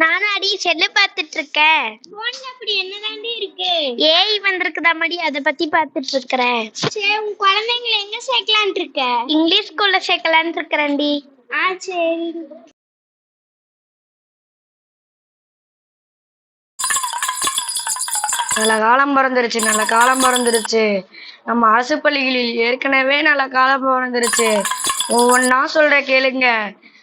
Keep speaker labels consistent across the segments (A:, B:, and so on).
A: நானும் அடி செல்லு பார்த்துட்டு இருக்கேன்
B: போன்ல அப்படி என்னதாண்டி இருக்கு?
A: ஏஐ வந்திருக்குதாமடி அதை பத்தி பார்த்துட்டு இருக்கிறேன்
B: சரி உன் குழந்தைங்களை எங்க சேர்க்கலான் இருக்க
A: இங்கிலீஷ் ஸ்கூல்ல சேர்க்கலான்னு இருக்கிறேன்டி
B: ஆ சரி.
C: நல்ல காலம் பிறந்துருச்சு நல்ல காலம் பிறந்துருச்சு. நம்ம அரசு பள்ளிகளில் ஏற்கனவே நல்ல காலம் பிறந்துருச்சு. ஒவ்வொன்றா சொல்ற கேளுங்க.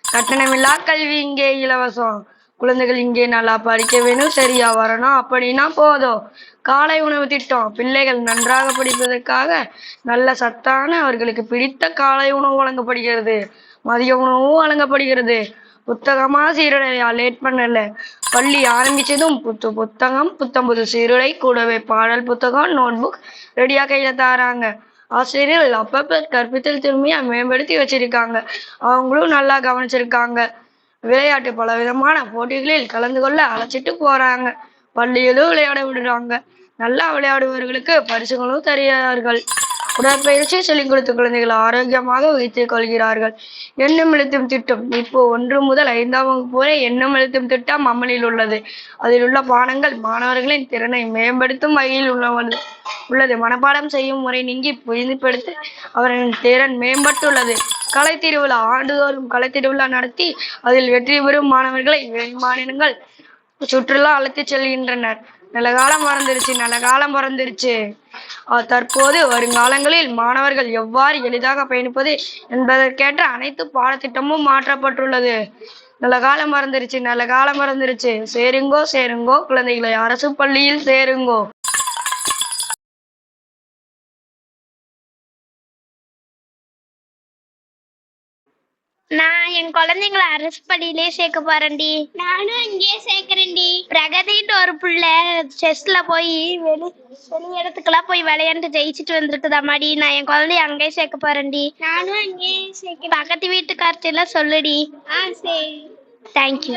C: கட்டணமில்லா கல்வி இங்கே இலவசம். குழந்தைகள் இங்கே நல்லா படிக்க வேணும் சரியா வரணும் அப்படின்னா போதும். காலை உணவு திட்டம். பிள்ளைகள் நன்றாக படிப்பதற்காக நல்ல சத்தான அவர்களுக்கு பிடித்த காலை உணவு வழங்கப்படுகிறது. மதிய உணவும் வழங்கப்படுகிறது. புத்தகமா சீருடையா லேட் பண்ணல. பள்ளி ஆரம்பிச்சதும் புத்து புத்தகம் புத்தம் புது சீருடை கூடவே பாடல் புத்தகம் நோட்புக் ரெடியா கையில தராங்க. ஆசிரியர்கள் அப்பப்ப கற்பித்தல் திறமையா மேம்படுத்தி வச்சிருக்காங்க. அவங்களும் நல்லா கவனிச்சிருக்காங்க. விளையாட்டு பல விதமான போட்டிகளில் கலந்து கொள்ள அழைச்சிட்டு போறாங்க. பள்ளியிலும் விளையாட விடுறாங்க. நல்லா விளையாடுபவர்களுக்கு பரிசுகளும் தருகிறார்கள். உடற்பயிற்சி சொல்லிக் கொடுத்த குழந்தைகள் ஆரோக்கியமாக வைத்துக் கொள்கிறார்கள். எண்ணம் எழுத்தும் திட்டம் இப்போ ஒன்று முதல் ஐந்தாம் வகுப்பு வரை எண்ணம் எழுத்தும் திட்டம் அமலில் உள்ளது. அதில் உள்ள பாடங்கள் மாணவர்களின் திறனை மேம்படுத்தும் வகையில் உள்ளது. உள்ளது. மனப்பாடம் செய்யும் முறை நீங்கி புரிந்துபடுத்த அவர்களின் திறன் மேம்பட்டுள்ளது. கலை திருவிழா ஆண்டுதோறும் கலை திருவிழா நடத்தி அதில் வெற்றி பெறும் மாணவர்களை வெளி மாநிலங்கள் சுற்றுலா அழைத்து செல்கின்றனர். நல்ல காலம் மறந்துருச்சு நல்ல காலம் மறந்துருச்சு தற்போது வருங்காலங்களில் மாணவர்கள் எவ்வாறு எளிதாக பயணிப்பது என்பதற்கேற்ற அனைத்து பாடத்திட்டமும் மாற்றப்பட்டுள்ளது. நல்ல காலம் மறந்துருச்சு நல்ல காலம் மறந்துருச்சு சேருங்கோ சேருங்கோ குழந்தைகளை அரசு பள்ளியில் சேருங்கோ.
A: நான் என் குழந்தைங்கள அரசு பள்ளியிலே சேர்க்க போறேன்டி.
B: நானும் அங்கேயே சேர்க்கறேன்டி.
A: பிரகதின்னு ஒரு புள்ள செஸ்ல போய் வெளி வெளி இடத்துக்கெல்லாம் போய் விளையாண்டு ஜெயிச்சுட்டு வந்திருக்குதாமாடி நான் என் குழந்தைய அங்கேயே சேர்க்க போறேன்டி.
B: நானும் அங்கேயே சேர்க்கிறேன்.
A: பக்கத்து வீட்டுக்கார்ட்ட எல்லாம் சொல்லுடி.
B: ஆ சரி.
A: தேங்க்யூ